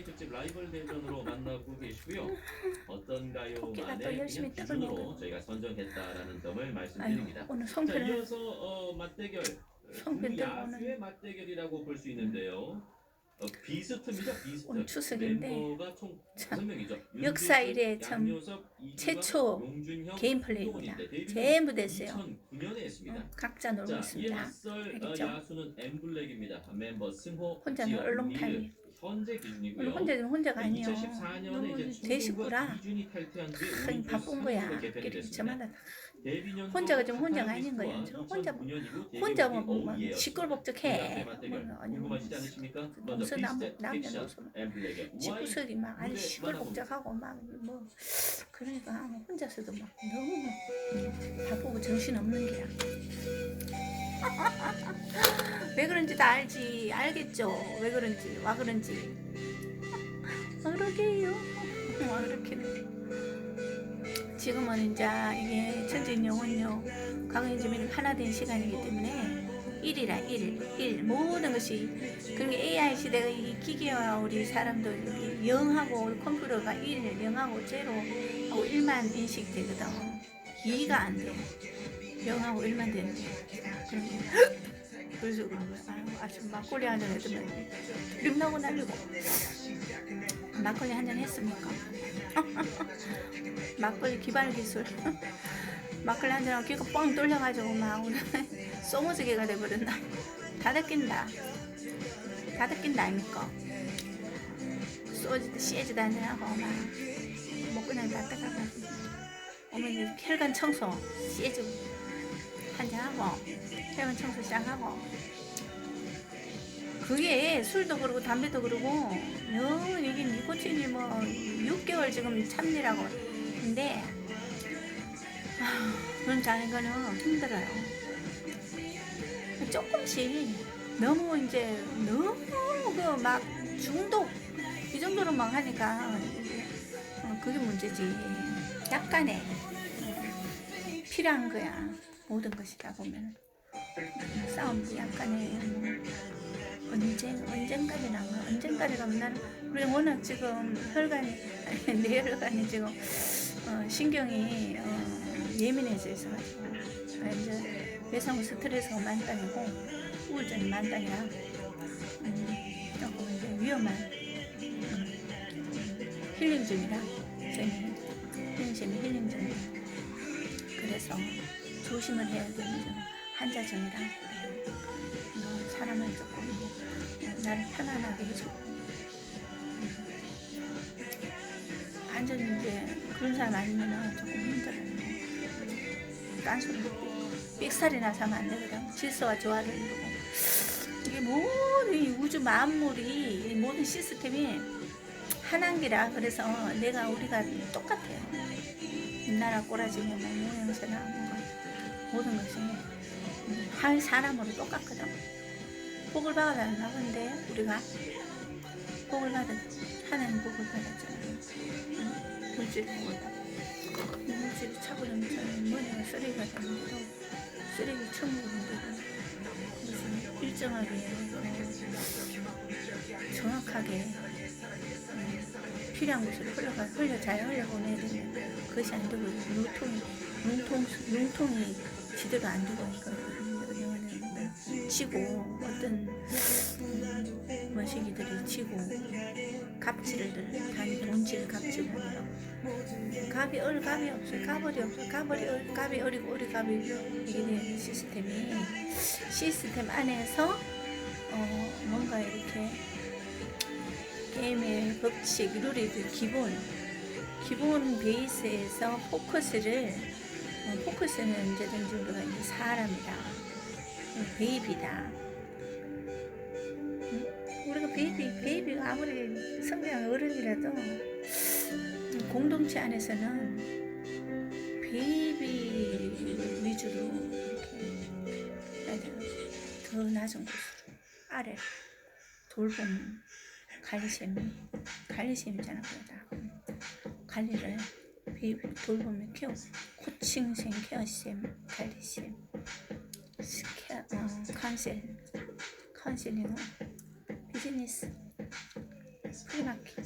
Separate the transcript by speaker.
Speaker 1: 특집 라이벌 대전으로 만나고 계시고요. 어떤가요?
Speaker 2: 토끼가 또 열심히
Speaker 1: 그냥 기준으로. 저희가 선정했다라는 점을
Speaker 2: 아유,
Speaker 1: 말씀드립니다.
Speaker 2: 오늘
Speaker 1: 자,
Speaker 2: 송편을
Speaker 1: 이어서 어, 맞대결
Speaker 2: 송편
Speaker 1: 두
Speaker 2: 들고
Speaker 1: 야수의 맞대결이라고 볼 수 있는데요. 어, 비스트입니다. 비스트.
Speaker 2: 오늘 추석인데
Speaker 1: 멤버가 총
Speaker 2: 참
Speaker 1: 5명이죠.
Speaker 2: 역사 이래 참 최초 개인 플레이입니다. 전부 됐어요.
Speaker 1: 2009년에 했습니다.
Speaker 2: 어, 각자 놀고
Speaker 1: 자,
Speaker 2: 있습니다.
Speaker 1: 맞설 어,
Speaker 2: 알겠죠?
Speaker 1: 야수는 엠블랙입니다. 멤버 승호,
Speaker 2: 혼자는
Speaker 1: 지연. 미 르, 현재 기준이고요.
Speaker 2: 혼자는 혼자가 아니요.
Speaker 1: 2014년에
Speaker 2: 너무
Speaker 1: 이제
Speaker 2: 대식구라
Speaker 1: 이준이 탈퇴한 뒤에
Speaker 2: 큰
Speaker 1: 올림픽
Speaker 2: 바쁜 거야. 저마다 혼자가 좀 혼자가 아닌 거예요. 저 혼자
Speaker 1: 2009년이고 데뷔
Speaker 2: 혼자 뭐막
Speaker 1: 오이에였습니다.
Speaker 2: 시끌벅적해. 그뭐 무슨 남-
Speaker 1: 비스트
Speaker 2: 남녀
Speaker 1: 픽션
Speaker 2: 노소
Speaker 1: 엠블랙의 와이
Speaker 2: 집구석이 막 아니 시끌벅적하고 막 뭐 그러니까 혼자서도 막 너무 바쁘고 정신 없는 게야. 왜 그런지 다 알지 알겠죠? 왜 그런지 와 그런지 와 그러게요. 와 그렇게는 지금은 이제 이게 천진 영혼요 강연주민이 하나 된 시간이기 때문에 일이라 일, 일 모든 것이 그리고 AI 시대가 이 기계와 우리 사람들 영하고 컴퓨터가 일, 영하고 제로 하고 일만 인식되거든. 이가 안 돼. 영하고 일만 되는데. 그러면 그래서 거야. 아침 막걸리 한잔 했더니 림나고 날리고 막걸리 한 잔 했습니까? 막걸리 기발 기술. 막걸리 한 잔하고 귀가 뻥 뚫려가지고 막 오늘 소모지게가 돼버렸나. 다 듣긴다. 다 듣긴다 아닙니까? 소주 시에지도 한잔하고 막다 떼가가지고 오면 이제 혈관 청소 한잔 하고 혈관 청소 시작하고 그게 술도 그러고 담배도 그러고 너무 이게 니코틴이 뭐 6개월 지금 참느라고 근데 아, 그런 자는 거는 힘들어요. 조금씩 너무 이제 너무 그 막 중독 이 정도로 막 하니까 어, 그게 문제지. 약간의 필요한 거야 모든 것이 다 보면 싸움도 약간의 뭐 언제 언젠까지나 뭐 언젠까지 가면 나는 우리 워낙 지금 혈관이 아니, 내 혈관이 지금 어, 신경이 어, 예민해져 있어가지고 이제 외상 스트레스가 만땅이고 우울증이 만땅이라 음, 조금 이제 위험한 음, 힐링 중이라 저는 힐링 힐링 중이라 그래서 조심을 해야 되는 점 환자중이라 어, 사람을 조금 어, 나를 편안하게 해주고 완전히 이제 그런 사람 아니면 조금 힘들어요. 듣고 삑살이 나서 하면 안 되거든. 질서와 조화를 이루고 이게 모든 이 우주 만물이 이 모든 시스템이 하나인기라 그래서 내가 우리가 똑같아요. 꼬라지며 뭐 모양새나 뭔가 모든 것이 할 사람으로 똑같거든. 복을 받아나 본데 우리가 복을 받은 하나님 복을 받았잖아요. 응? 물질 복을 받아. 이 물질이 차버리면 머리가 쓰레기가 되는데도 쓰레기 천국인데도 무슨 일정하게 어, 정확하게 어, 필요한 곳으로 흘러가 흘려 잘 흘려보내야 되면 그것이 안 되고 융통이 융통 융통이 제대로 안 되고 이거 치고 어떤 음, 머시기들이 치고 갑질을 단 돈질 갑질을 하느라고. 갑이 얼 갑이 없어 갑을이 없어 갑을이 얼 갑이 어리고 어리 갑이 이게 시스템이 시스템 안에서 어 뭔가 이렇게 게임의 법칙 룰이들 기본 기본 베이스에서 포커스를 어, 포커스는 언제든지 우리가 이제 사람이다 어, 베이비다 응? 우리가 베이비 베이비가 아무리 성장 어른이라도 음, 공동체 안에서는 베이비 위주로 이렇게. 더 낮은 곳으로 아래 돌봄 관리샘 관리샘이잖아 그러다 관리를 베이비 돌봄을 케어 코칭생 케어쌤 관리쌤 스케 어, 카운셀 카운셀링은 비즈니스 낳게